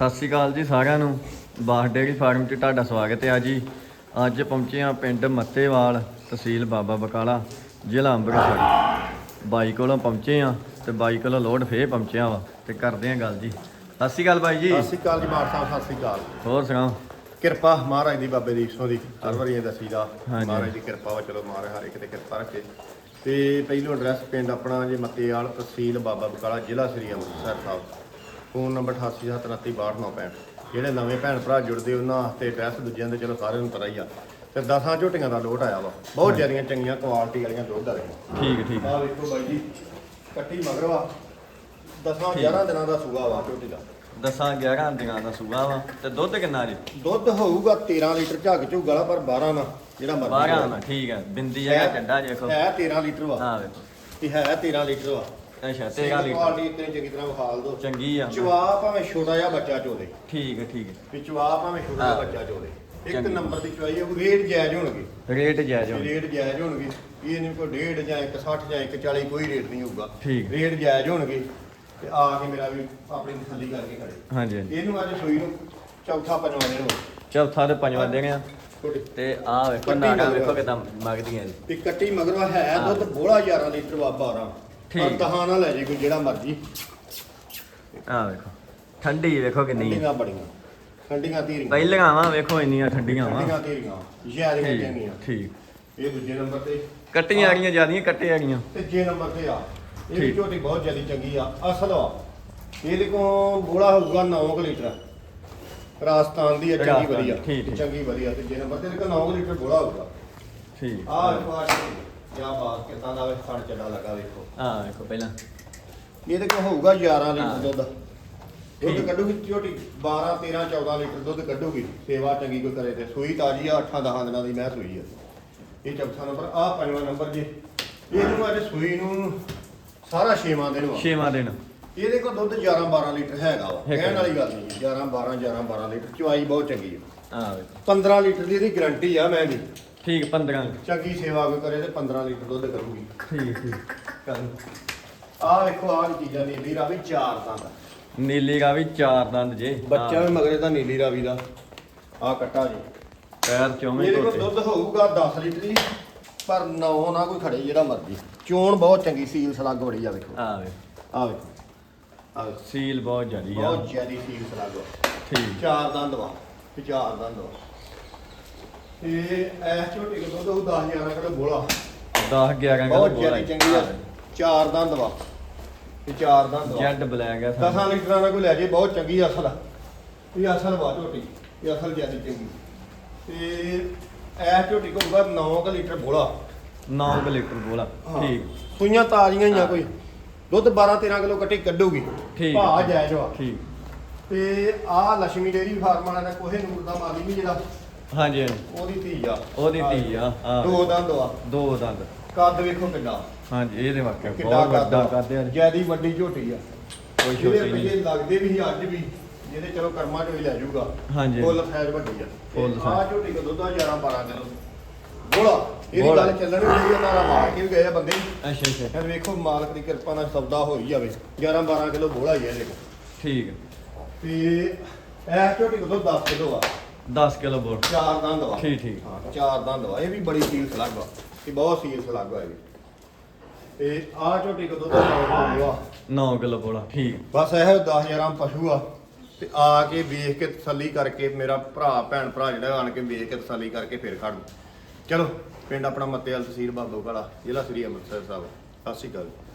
ਸਤਿ ਸ਼੍ਰੀ ਅਕਾਲ ਜੀ ਸਾਰਿਆਂ ਨੂੰ। ਬਾਸ ਡੇਅਰੀ ਫਾਰਮ 'ਚ ਤੁਹਾਡਾ ਸਵਾਗਤ ਹੈ ਜੀ। ਅੱਜ ਪਹੁੰਚੇ ਹਾਂ ਪਿੰਡ ਮੱਤੇਵਾਲ ਤਹਿਸੀਲ ਬਾਬਾ ਬਕਾਲਾ ਜ਼ਿਲ੍ਹਾ ਅੰਮ੍ਰਿਤਸਰ। ਬਾਈ ਕੋਲੋਂ ਪਹੁੰਚੇ ਹਾਂ ਤੇ ਬਾਈ ਕੋਲੋਂ ਲੋਡ ਫੇਰ ਪਹੁੰਚਿਆ ਵਾ ਤੇ ਕਰਦੇ ਹਾਂ ਗੱਲ ਜੀ। ਸਤਿ ਸ਼੍ਰੀ ਅਕਾਲ ਬਾਈ ਜੀ। ਸਤਿ ਸ਼੍ਰੀ ਅਕਾਲ ਜੀ ਮਾਰ ਸਾਹਿਬ ਸਤਿ ਸ਼੍ਰੀ ਅਕਾਲ। ਹੋਰ ਸੁਣਾਓ? ਕਿਰਪਾ ਮਹਾਰਾਜ ਦੀ ਬਾਬੇ ਦੀ ਸੋ ਦੀ ਹਰ ਵਾਰੀ ਇਹ ਦੱਸੀਦਾ ਹਾਂਜੀ। ਮਹਾਰਾਜ ਦੀ ਕਿਰਪਾ ਵਾ ਚਲੋ ਮਹਾਰਾਜ ਹਰ ਇੱਕ ਤੇ ਕਿਰਪਾ ਰੱਖੇ। ਤੇ ਪਹਿਲੋਂ ਐਡਰੈਸ ਪਿੰਡ ਆਪਣਾ ਜੇ ਮੱਤੇਵਾਲ ਤਹਿਸੀਲ ਬਾਬਾ ਬਕਾਲਾ ਜ਼ਿਲ੍ਹਾ ਸ੍ਰੀ ਅੰਮ੍ਰਿਤਸਰ ਸਾਹਿਬ। ਫੋਨ ਨੰਬਰ 8879326965 ਜਿਹੜੇ ਨਵੇਂ ਭੈਣ ਭਰਾ ਜੁੜਦੇ ਉਹਨਾਂ ਵਾਸਤੇ ਐਡਰੈਸ ਦੂਜਿਆਂ ਦੇ ਚਲੋ ਸਾਰਿਆਂ ਨੂੰ ਪਤਾ ਹੀ ਆ। ਤੇ 10 ਝੋਟੀਆਂ ਦਾ ਲੋਟ ਆਇਆ ਵਾ। ਬਹੁਤ ਜ਼ਿਆਦੀਆਂ ਚੰਗੀਆਂ ਕੁਆਲਿਟੀ ਵਾਲੀਆਂ ਦੁੱਧ ਵਾਲੀਆਂ ਠੀਕ ਹੈ, ਠੀਕ। ਹੈ। ਆਹ ਵੇਖੋ ਬਾਈ ਜੀ ਕੱਟੀ ਮਗਰਵਾ 10 11 ਦਿਨਾਂ ਦਾ ਸੂਆ ਵਾ ਝੋਟੀ ਦਾ। ਦਸਾਂ 11 ਦਿਨਾਂ ਦਾ ਸੂਆ ਵਾ। ਤੇ ਦੁੱਧ ਕਿੰਨਾ ਜੀ? ਦੁੱਧ ਹੋਊਗਾ 13 ਲੀਟਰ ਝੱਗ ਝੁਗਾਲਾ ਪਰ 12 ਨਾ ਜਿਹੜਾ ਮਰਜ਼ੀ 12 ਹੋਵੇ। ਨਾ ਠੀਕ ਹੈ ਬਿੰਦੀ ਜਗ੍ਹਾ ਚੱਡਾ ਦੇਖੋ ਹੈ 13 ਲੀਟਰ ਵਾ। ਹਾਂ ਵੇਖੋ। ਤੇ ਹੈ 13 ਲੀਟਰ ਵਾ। ਅੱਛਾ 13 ਲੀਟਰ ਕੁਆਲਿਟੀ ਇਤਨੀ ਚੰਗੀ ਤਰ੍ਹਾਂ ਵਿਖਾਲ ਦੋ ਚੰਗੀ ਆ। ਚਵਾ ਭਾਵੇਂ ਛੋਟਾ ਜਿਹਾ ਬੱਚਾ ਚੋਦੇ ਠੀਕ ਹੈ ਠੀਕ ਹੈ ਵੀ ਚਵਾ ਭਾਵੇਂ ਛੋਟਾ ਜਿਹਾ ਹਾਂ। ਬੱਚਾ ਚੋਦੇ ਇੱਕ ਚੰਗੀ। ਨੰਬਰ ਦੀ ਚਵਾਈ ਹੈ ਉਹ ਰੇਟ ਜਾਇਜ਼ ਹੋਣਗੇ। ਰੇਟ ਜਾਇਜ਼ ਹੋਣਾ। ਰੇਟ ਜਾਇਜ਼ ਹੋਣਗੇ। ਇਹ ਨਹੀਂ ਕੋਈ ਡੇਢ ਜਾਂ 160 ਜਾਂ 140 ਕੋਈ ਰੇਟ ਨਹੀਂ ਹੋਊਗਾ। ਠੀਕ। ਰੇਟ ਜਾਇਜ਼ ਹੋਣਗੇ। ਤੇ ਆ ਕੇ ਮੇਰਾ ਵੀ ਆਪਣੀ ਤਸੱਲੀ ਕਰਕੇ ਖੜੇ। ਹਾਂਜੀ ਹਾਂਜੀ। ਇਹਨੂੰ ਅੱਜ ਸੂਈ ਨੂੰ ਚੌਥਾ ਪੰਜਵਾਂ ਦਿਨ ਹੋ ਚੌਥਾ ਤੇ ਪੰਜਵਾਂ ਦਿਨ ਆ। ਛੋਟੇ ਤੇ ਆ ਵੇਖੋ ਕੱਟੀ ਨਾੜਾ ਨਾਲ ਵੇਖੋ ਕਿਦਾਂ ਮਗਦੀਆਂ ਜੀ ਤੇ ਕੱਟੀ ਮਗਰੋਂ ਹਾਂ। ਦੁੱਧ ਬੋਲਾ 11 ਲੀਟਰ ਵਾ 12 ਠੀਕ। ਤਹਾਂ ਨਾ ਲੈ ਜੇ ਕੋਈ ਜਿਹੜਾ ਮਰਜ਼ੀ। ਆ ਵੇਖੋ। ਠੰਡੀ ਵੇਖੋ ਕਿੰਨੀ। ਹੈ ਠੰਡੀਆਂ ਬੜੀਆਂ। ਠੰਡੀਆਂ ਧੀਰੀਆਂ ਪਹਿਲੀਆਂ ਵਾ ਵੇਖੋ ਇੰਨੀਆਂ ਠੰਡੀਆਂ ਵਾ। ਠੰਡੀਆਂ ਜ਼ਿਆਦੀਆਂ ਠੀਕ ਚੰਗੀਆਂ ਠੀਕ। ਇਹ ਦੂਜੇ ਨੰਬਰ ਤੇ। ਕੱਟੀਆਂ ਆ ਗਈਆਂ ਜਿਆਦੀਆਂ ਕੱਟੇ ਆ ਗਈਆਂ ਤੇ ਜੇ ਨੰਬਰ ਤੇ ਆ। ਇਹ ਵੀ ਠੀਕ। ਝੋਟੀ ਬਹੁਤ ਜਿਆਦੀ ਚੰਗੀ ਆ। ਅਸਲ ਆ। ਇਹਦੇ ਕੋਲ ਬੋਲਾ ਹੋਊਗਾ 9 ਲੀਟਰ। ਰਾਜਸਥਾਨ ਦੀ ਆ ਚੰਗੀ ਰਾਜਸਥਾਨ, ਵਧੀਆ। ਠੀਕ, ਠੀਕ। ਚੰਗੀ ਵਧੀਆ। ਤੇ ਜੇ ਨੰਬਰ ਤੇ ਇਹਦੇ ਕੋਲ 9 ਲੀਟਰ ਬੋਲਾ ਹੋਊਗਾ। ਠੀਕ। ਆਹ ਵੇਖੋ ਆਹ ਜਾਂ ਬਾਤ ਕਿਦਾਂ ਦਾ ਵੇ ਫੜ ਚੱਡਾ ਲੱਗਾ ਵੇਖੋ। ਆ ਵੇਖੋ ਪਹਿਲਾਂ। ਇਹਦੇ ਕੋਲ ਹੋਊਗਾ 11 ਹਾਂ। ਲੀਟਰ ਦੁੱਧ? ਦੁੱਧ ਠੀਕ। ਕੱਢੂਗੀ ਝੋਟੀ 12 13 14 ਲੀਟਰ ਦੁੱਧ ਕੱਢੂਗੀ। ਸੇਵਾ ਚੰਗੀ ਕੋਈ ਕਰੇ ਤੇ। ਸੂਈ ਤਾਜੀ ਆ 8 10 ਦਿਨਾਂ ਦੀ ਮੈਂ ਸੂਈ ਆ। ਇਹ ਚੌਥਾ ਨੰਬਰ ਆ ਪੰਜਵਾਂ ਨੰਬਰ ਜੇ। ਇਹਨੂੰ ਅੱਜ ਸੂਈ ਨੂੰ ਸਾਰਾ ਛੇਵਾਂ ਦਿਨ ਵਾ। ਛੇਵਾਂ ਦਿਨ। ਇਹਦੇ ਕੋਲ ਦੁੱਧ 11 12 ਲੀਟਰ ਹੈਗਾ ਵਾ। ਹੈਗਾ। ਕਹਿਣ ਵਾਲੀ ਗੱਲ ਨਹੀਂ 11 12 11 12 ਲੀਟਰ ਚਵਾਈ ਬਹੁਤ ਚੰਗੀ ਆ। ਆ ਵੇਖੋ। 15 ਲੀਟਰ ਦੀ ਇਹਦੀ ਗਾਰੰਟੀ ਆ ਮੈਂ ਦੀ ਠੀਕ 15 ਚੰਗੀ ਸੇਵਾ ਕੋਈ ਕਰੇ ਤੇ 15 ਲੀਟਰ ਦੁੱਧ ਕਰੂਗੀ। ਠੀਕ ਠੀਕ। ਕਰ ਆ ਵੇਖੋ ਆਹ ਚੀਜ਼ਾਂ ਨੀਲੀ ਰਾਵੀ ਚਾਰ ਦੰਦ। ਨੀਲੀ ਦਾ ਵੀ ਚਾਰ ਦੰਦ ਜੇ। ਬੱਚਾ ਆਹ, ਵੀ ਮਗਰੇ ਦਾ ਨੀਲੀ ਰਾਵੀ ਦਾ। ਆ ਕੱਟਾ ਜੀ। ਪੈਰ ਚੋਵੇਂ ਇਹਦੇ ਕੋਲ ਦੁੱਧ ਹੋਊਗਾ 10 ਲੀਟਰ ਦੀ ਪਰ ਨੌ ਨਾ ਕੋਈ ਖੜੇ ਜਿਹੜਾ ਮਰਜ਼ੀ। ਚੋਣ ਬਹੁਤ ਚੰਗੀ ਸੀਲ ਸਲੱਗ ਬੜੀ ਆ ਵੇਖੋ। ਆ ਵੇਖੋ। ਆ ਵੇਖੋ। ਆ ਵੇਖੋ। ਸੀਲ ਬਹੁਤ ਜ਼ਿਆਦੀ ਆ। ਬਹੁਤ ਜ਼ਿਆਦੀ ਸੀਲ ਸਲੱਗ। ਵਾ ਠੀਕ। ਚਾਰ ਦੰਦ ਵਾ ਤੇ ਚਾਰ ਦੰਦ ਵਾ। ਤੇ ਐ ਝੋਟੀ ਕੋਲ ਦੁੱਧ 10 11 ਕਿਲੋ ਬੋਲਾ 10 11 ਬਹੁਤ ਜ਼ਿਆਦੀ ਚੰਗੀ ਆ। ਚਾਰ ਦੰਦ ਵਾ। ਤੇ ਚਾਰ ਦੰਦ ਵਾ। ਜੈਡ ਬਲੈਕ ਆ ਦਸਾਂ ਲੀਟਰਾਂ ਦਾ ਕੋਈ ਲੈ ਜੇ ਬਹੁਤ ਚੰਗੀ ਅਸਲ ਆ। ਇਹ ਅਸਲ ਵਾ ਝੋਟੀ। ਇਹ ਅਸਲ ਜਿਆਦੀ ਚੰਗੀ। ਤੇ ਐ ਝੋਟੀ ਕੋਲ ਹੋਊਗਾ 9 ਲੀਟਰ ਬੋਲਾ 9 ਲੀਟਰ ਬੋਲਾ ਠੀਕ। ਸੂਈਆਂ ਤਾਜ਼ੀਆਂ ਹੀ ਆ। ਕੋਈ। ਦੁੱਧ 12 13 ਕਿਲੋ ਕੱਟੀ ਕੱਢੂਗੀ। ਠੀਕ। ਭਾਅ ਜਾਇਜ਼ ਵਾ। ਠੀਕ। ਤੇ ਆਹ ਲక్ష్ਮੀ ਡੇਰੀ ਫਾਰਮ ਵਾਲਾ ਦਾ ਕੋਹੇ ਨੂਰ ਦਾ ਮਾਲੀ ਵੀ ਜਿਹੜਾ। ਹਾਂਜੀ ਹਾਂਜੀ। ਉਹਦੀ ਧੀ ਆ। ਉਹਦੀ ਧੀ ਆ ਆ ਦੋ ਦੰਦ ਵਾ ਦੋ ਦੰਦ। ਕੱਦ ਵੇਖੋ ਕਿੱਡਾ। ਹਾਂਜੀ ਇਹਦੇ ਵਾਕਿਆ ਕਿੱਡਾ ਬਹੁਤ ਵੱਡਾ ਕੱਦ ਕਰਦੇ ਆ ਜਿਆਦੀ ਵੱਡੀ ਝੋਟੀ ਆ। ਕੋਈ ਛੋਟੀ ਨਹੀਂ। ਲੱਗਦੇ ਵੀ ਸੀ ਅੱਜ ਵੀ। ਜਿਹਦੇ ਚਲੋ ਕਰਮਾਂ ਚੋਂ ਹੀ ਲੈ ਜਾਊਗਾ। ਹਾਂਜੀ। ਫੁੱਲ ਸਾਈਜ਼ ਵੱਡੀ ਆ। ਫੁੱਲ ਆ। ਝੋਟੀ ਕੋ ਦੁੱਧ ਆ? 11 12 ਕਿਲੋ। ਬੋਲਾ ਇਹਦੀ ਬੋਲਾ। ਗੱਲ ਚੱਲਣ ਵੀ ਆ ਤਾਰਾ ਮਾਰ ਕੇ ਵੀ ਗਏ ਆ ਬੰਦੇ। ਅੱਛਾ ਅੱਛਾ। ਫਿਰ ਵੇਖੋ ਮਾਲਕ ਦੀ ਕਿਰਪਾ ਨਾਲ ਸੌਦਾ ਹੋ ਹੀ ਜਾਵੇ। 11 12 ਕਿਲੋ ਬੋਲਾ ਹੀ ਆ ਕੋਲ। ਠੀਕ ਹੈ। ਤੇ ਇਹ ਝੋਟੀ ਕੋ ਦੁੱਧ 10 ਕਿਲੋ ਆ? 10 ਕਿਲੋ ਬੋਲ ਚਾਰ ਦੰਦ ਵਾ। ਠੀਕ, ਠੀਕ। ਹਾਂ ਚਾਰ ਦੰਦ ਵਾ। ਇਹ ਵੀ ਬੜੀ ਸੀਲ ਸਲੱਗ ਵਾ। ਇਹ ਬਹੁਤ ਸੀਲ ਸਲੱਗ ਵਾ ਇਹ ਵੀ। ਤੇ ਆ ਝੋਟੀ ਕੋ ਦੁੱਧ 9 ਕਿਲੋ ਆ? 9 ਕਿਲੋ ਬੋਲਾ ਠੀਕ। ਬਸ ਇਹ 10 11 ਪਸ਼ੂ ਆ। ਤੇ ਆ ਕੇ ਵੇਖ ਕੇ ਤਸੱਲੀ ਕਰਕੇ ਮੇਰਾ ਭਰਾ ਭੈਣ ਭਰਾ ਜਿਹੜਾ ਆਣ ਕੇ ਵੇਖ ਕੇ ਤਸੱਲੀ ਕਰਕੇ ਫਿਰ ਖੜ ਚਲੋ ਪਿੰਡ ਆਪਣਾ ਮੱਤੇਵਾਲ ਤਹਿਸੀਲ ਬਾਬੋ ਕਲਾ ਜ਼ਿਲ੍ਹਾ ਸ੍ਰੀ ਅੰਮ੍ਰਿਤਸਰ ਸਾਹਿਬ। ਸਤਿ ਸ਼੍ਰੀ ਅਕਾਲ।